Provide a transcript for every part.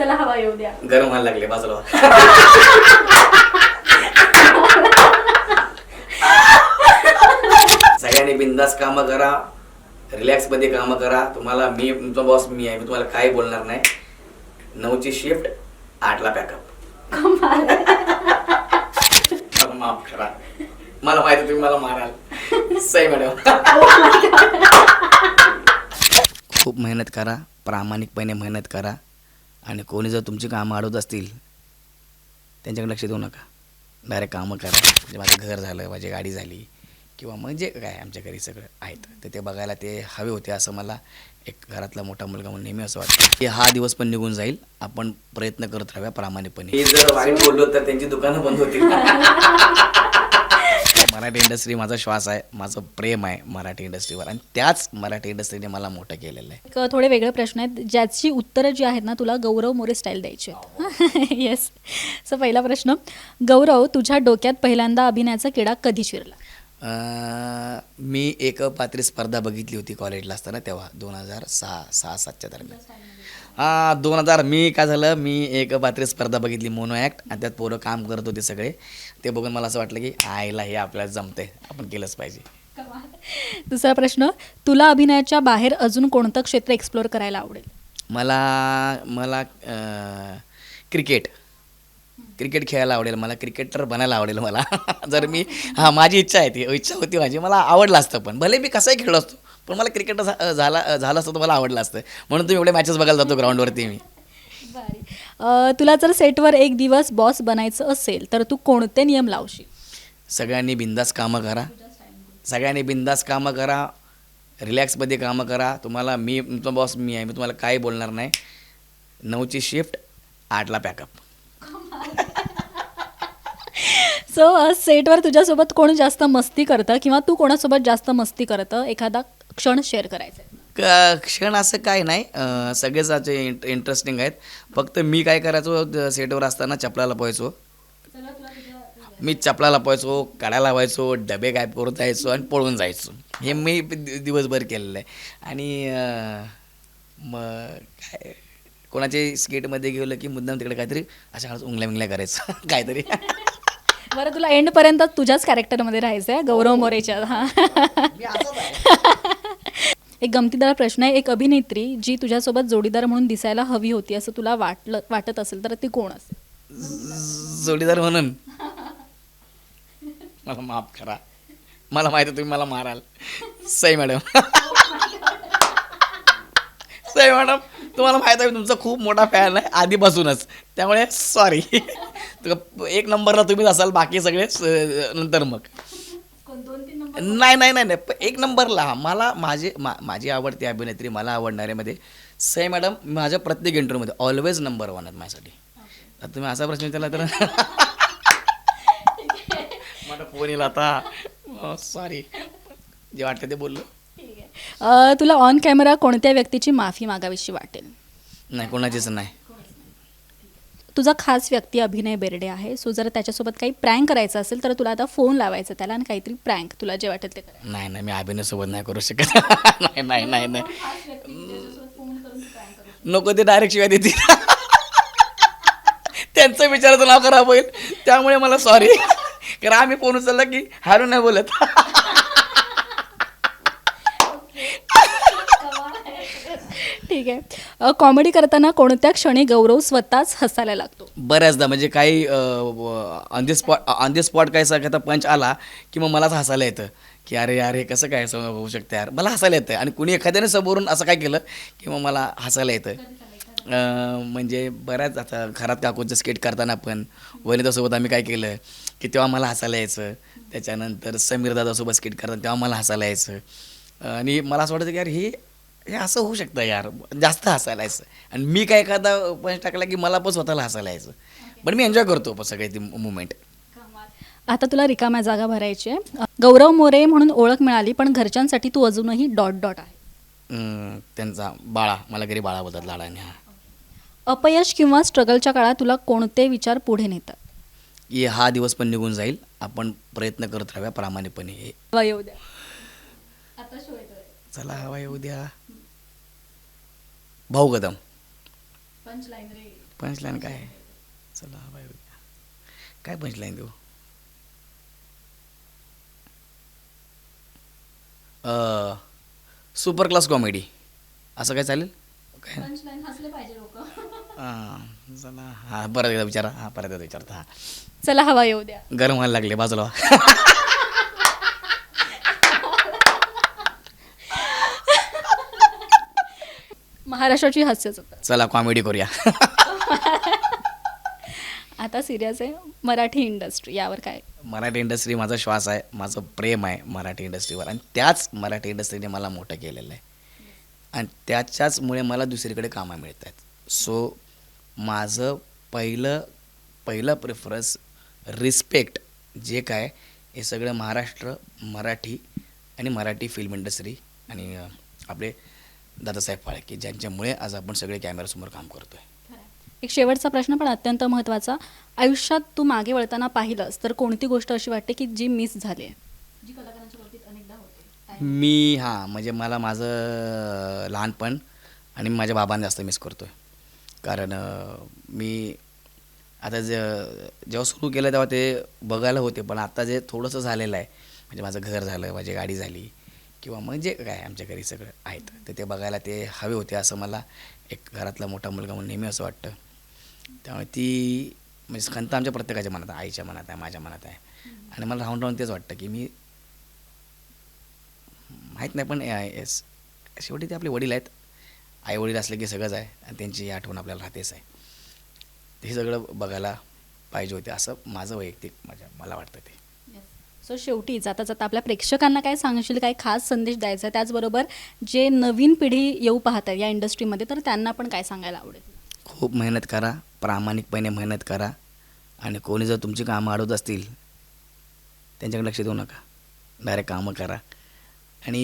चला हवा येऊ द्या. गरम व्हायला लागले बाजूला सगळ्यांनी बिंदास कामं करा रिलॅक्समध्ये कामं करा. तुम्हाला मी तुमचा बॉस मी आहे मी तुम्हाला काही बोलणार नाही. नऊची शिफ्ट आठला पॅकअप मला माफ करा. मला माहिती तुम्ही मला माराल. सही मॅडम. खूप मेहनत करा प्रामाणिकपणे मेहनत करा. आणि कोणी जर तुमची कामं अडवत असतील त्यांच्याकडे लक्ष देऊ नका. डायरेक्ट कामं करा. म्हणजे माझं घर झालं माझी गाडी झाली किंवा मग जे काय आमच्या घरी सगळं आहेत. तर ते बघायला ते हवे होते असं मला एक घरातला मोठा मुलगा म्हणून नेहमी असं वाटतं. की हा दिवस पण निघून जाईल. आपण प्रयत्न करत राहूया प्रामाणिकपणे. जर वाईट बोललो तर त्यांची दुकानं बंद होतील. मराठी इंडस्ट्री माझा श्वास आहे माझं प्रेम आहे मराठी इंडस्ट्रीवर. आणि त्याच मराठी इंडस्ट्रीने मला मोठं केलेलं आहे. एक थोडे वेगळे प्रश्न आहेत. ज्याची उत्तरं जी आहेत ना तुला गौरव मोरे स्टाईल द्यायची आहेत. येस सो पहिला प्रश्न. गौरव तुझ्या डोक्यात पहिल्यांदा अभिनयाचा किडा कधी शिरला? अं, मी एक पात्री स्पर्धा बघितली होती कॉलेजला असताना तेव्हा दोन हजार सहा सहा सातच्या दरम्यान. हां दोन हजार मी काय झालं मी एक पात्री स्पर्धा बघितली मोनो ॲक्ट. आणि त्यात पोरं काम करत होते सगळे. ते बघून मला असं वाटलं की आईला हे आपल्याला जमतंय. आपण केलंच पाहिजे. दुसरा प्रश्न तुला अभिनयाच्या बाहेर अजून कोणतं क्षेत्र एक्सप्लोअर करायला आवडेल? मला मला क्रिकेट क्रिकेट खेळायला आवडेल. मला क्रिकेटर बनायला आवडेल मला. जर मी हां माझी इच्छा आहे ती. इच्छा होती माझी. मला आवडलं असतं पण. भले मी कसाही खेळलो असतो. पण मला क्रिकेट झाला झालं असतं तर मला आवडलं असतं. म्हणून तुम्ही एवढे मॅचेस बघायला जातो ग्राउंडवरती मी. अं, तुला जर सेटवर एक दिवस बॉस बनायचं असेल तर तू कोणते नियम लावशील? सगळ्यांनी बिंदास कामं करा. सगळ्यांनी बिंदास कामं करा. रिलॅक्समध्ये कामं करा. तुम्हाला मी तुमचा बॉस मी आहे. मी तुम्हाला काही बोलणार नाही. नऊची शिफ्ट आठला पॅकअप सो सेटवर तुझ्यासोबत कोण जास्त मस्ती करतं? किंवा तू कोणासोबत जास्त मस्ती करतं? एखादा क्षण शेअर करायचा. क्षण असं काय नाही. अं, सगळेच असे इंट इंटरेस्टिंग आहेत. फक्त मी काय करायचो सेटवर असताना चपला लपवायचो मी चपला लपवायचो काड्या लावायचो डबे गायब करून जायचो आणि पळून जायचो. हे मी दि- दिवसभर केलेलं आहे. आणि अं, मग काय कोणाच्या स्केटमध्ये गेलं की मुद्दाम तिकडे काहीतरी अशा वेळेस उंगल्या विंगल्या करायचं. काहीतरी. बरं तुला एंडपर्यंत तुझ्याच कॅरेक्टरमध्ये राहायचं आहे गौरव मोरेच्या. हां. एक गमतीदार प्रश्न आहे एक अभिनेत्री जी तुझ्यासोबत जोडीदार म्हणून दिसायला हवी होती असं तुला वाटलं वाटत असेल तर ती कोण असेल? जोडीदार म्हणून? मला माफ करा. मला माहिती आहे तुम्ही मला माराल. सई मॅडम. सई मॅडम तुम्हाला माहिती आहे तुमचा खूप मोठा फॅन आहे आधीपासूनच. त्यामुळे सॉरी एक नंबरला तुम्हीच असाल बाकी सगळे नंतर मग. नाही नाही नाही नाही. एक नंबरला मला माझे मा माझी आवडती अभिनेत्री मला आवडणाऱ्यामध्ये सई मॅडम माझ्या प्रत्येक इंटरव्ह्यूमध्ये ऑलवेज नंबर वन आहेत माझ्यासाठी. आता तुम्ही असा प्रश्न विचारला तर मला फोन येईल आता. सॉरी जे वाटतं ते बोललो. अं, तुला ऑन कॅमेरा कोणत्या व्यक्तीची माफी मागावीशी वाटेल? नाही कोणाचीच नाही. तुझा खास व्यक्ती अभिनय बेर्डे आहे. सो जर त्याच्यासोबत काही प्रँक करायचं असेल तर तुला आता फोन लावायचा त्याला आणि काहीतरी प्रँक तुला जे वाटेल ते करायचं नाही नाही मी अभिनयसोबत नाही करू शकत. नाही नाही नाही नाही. नको ते डायरेक्ट शिवाय देतील. त्यांचं विचाराचं नाव खराब होईल. त्यामुळे मला सॉरी कारण आम्ही फोन उचलला की हॅलो नाही बोलत. ठीक आहे. कॉमेडी करताना कोणत्या क्षणी गौरव स्वतःच हसायला लागतो? बऱ्याचदा. म्हणजे काही on the spot on the spot काय एखादा पंच आला की मग मलाच हसायला येतं. की अरे यार हे कसं काय असं होऊ शकतं यार? मला हसायला येतं. आणि कुणी एखाद्याने समोरून असं काय केलं की मग मला हसायला येतं. म्हणजे बऱ्याच आता घरात काकूचं स्केट करताना पण वनितासोबत आम्ही काय केलं की तेव्हा मला हसायला यायचं. त्याच्यानंतर समीर दादासोबत स्केट करताना तेव्हा मला हसायला यायचं. आणि मला असं वाटतं की यार हे हे असं होऊ शकतं यार. जास्त हसायला यायचं. आणि मी काय एखादा पंच टाकला की मला पण स्वतःला हसायला यायचं. पण मी एन्जॉय करतो पण सगळे ती मुमेंट आता तुला रिकाम्या जागा भरायची आहे. गौरव मोरे म्हणून ओळख मिळाली पण घरच्यांसाठी तू अजूनही डॉट डॉट आहे. त्यांचा बाळा मला घरी बाळा बोलतात लाडाने हा. अपयश किंवा स्ट्रगलच्या काळात तुला कोणते विचार पुढे नेतात? ये हा दिवस पण निघून जाईल. आपण प्रयत्न करत राहूया प्रामाणिकपणे. हे वा येऊ द्या. चला हवा येऊ द्या. भाऊ कदम पंचलाईन काय? चला बाय काय पंचलाईन देऊ? सुपर क्लास कॉमेडी असं काय चालेल? काय? हां चला. हां परत एकदा विचारा. हां परत एकदा विचारता. हां. चला हवा येऊ द्या. गरम व्हायला लागले बाजूला. महाराष्ट्राची हास्यच चला कॉमेडी करूया. आता सिरियस आहे मराठी इंडस्ट्री यावर काय? मराठी इंडस्ट्री माझा श्वास आहे माझं प्रेम आहे मराठी इंडस्ट्रीवर आणि त्याच मराठी इंडस्ट्रीने मला मोठं केलेलं आहे. आणि त्याच्याचमुळे मला दुसरीकडे कामं मिळत आहेत. सो माझं पहिलं पहिलं प्रेफरन्स रिस्पेक्ट जे काय हे सगळं महाराष्ट्र मराठी आणि मराठी फिल्म इंडस्ट्री आणि आपले दादासाहेब फाळके ज्यांच्यामुळे आज आपण सगळे कॅमेऱ्यासमोर काम करतो आहे एक शेवटचा प्रश्न पण अत्यंत महत्त्वाचा. आयुष्यात तू मागे वळताना पाहिलंस तर कोणती गोष्ट अशी वाटते की जी मिस झाली आहे? जी कलाकारांच्या बाबतीत अनेकदा होते. मी हां म्हणजे मला माझं लहानपण आणि माझ्या बाबांना जास्त मिस करतो आहे कारण मी आता ज जेव्हा सुरू केलं तेव्हा ते बघायला होते पण आता जे थोडंसं झालेलं आहे म्हणजे माझं घर झालं माझी गाडी झाली किंवा म्हणजे काय आमच्या घरी सगळं आहेत. तर ते बघायला ते हवे होते असं मला एक घरातला मोठा मुलगा म्हणून नेहमी असं वाटतं. त्यामुळे ती म्हणजे खंत आमच्या प्रत्येकाच्या मनात आहे आईच्या मनात आहे माझ्या मनात आहे. आणि मला राहून राहून तेच वाटतं की मी माहीत नाही पण येस शेवटी ते आपले वडील आहेत. आई वडील असले की सगळंच आहे आणि त्यांची आठवण आपल्याला राहतेच आहे. हे सगळं बघायला पाहिजे होते असं माझं वैयक्तिक माझ्या मला वाटतं ते. सो शेवटी जाता जाता आपल्या प्रेक्षकांना काय सांगशील काय खास संदेश द्यायचा आहे? त्याचबरोबर जे नवीन पिढी येऊ पाहत आहे या इंडस्ट्रीमध्ये तर त्यांना पण काय सांगायला आवडेल? खूप मेहनत करा प्रामाणिकपणे मेहनत करा आणि कोणी जर तुमची कामं अडवत असतील त्यांच्याकडे लक्ष देऊ नका. डायरेक्ट कामं करा. आणि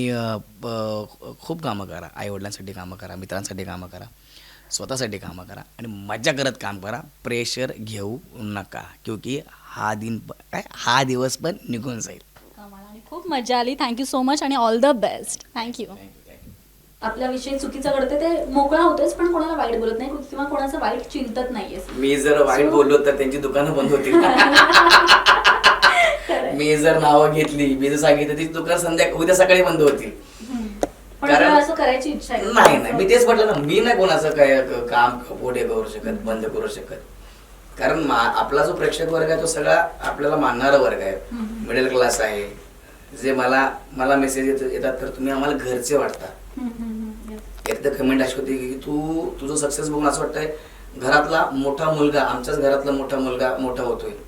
खूप कामं करा. आईवडिलांसाठी कामं करा मित्रांसाठी कामं करा. स्वतःसाठी कामं करा आणि मजा करत काम करा. प्रेशर घेऊ नका. क्योंकि हा दिन काय? हा दिवस पण निघून जाईल. आणि खूप मजा आली. थँक्यू सो मच आणि all the best thank you आपल्याविषयी चुकीचं घडते ते मोकळा होतेच पण कोणाला वाईट बोलत नाही. किंवा कोणाचं वाईट चिंतत नाहीयेस मी जर वाईट बोललो तर त्यांची दुकानं बंद होतील. मी जर नावं घेतली मी जर सांगितलं ती दुकान संध्या उद्या सकाळी बंद होतील. पण कारण- तुला असं करायची इच्छा आहे नाही नाही. मी तेच म्हटलं ना मी नाही कोणाचं काय क- काम पुढे करू शकत बंद करू शकत. कारण मा- आपला जो प्रेक्षक वर्ग आहे तो सगळा आपल्याला मानणारा वर्ग आहे. मिडल क्लास आहे. जे मला मला मेसेज येतात तर तुम्ही आम्हाला घरचे वाटता. हम्म, हम्म, हम्म, yes. एक तर कमेंट अशी होती की तू तुझं सक्सेस बघून असं वाटतंय घरातला मोठा मुलगा आमच्याच घरातला मोठा मुलगा मोठा होतोय.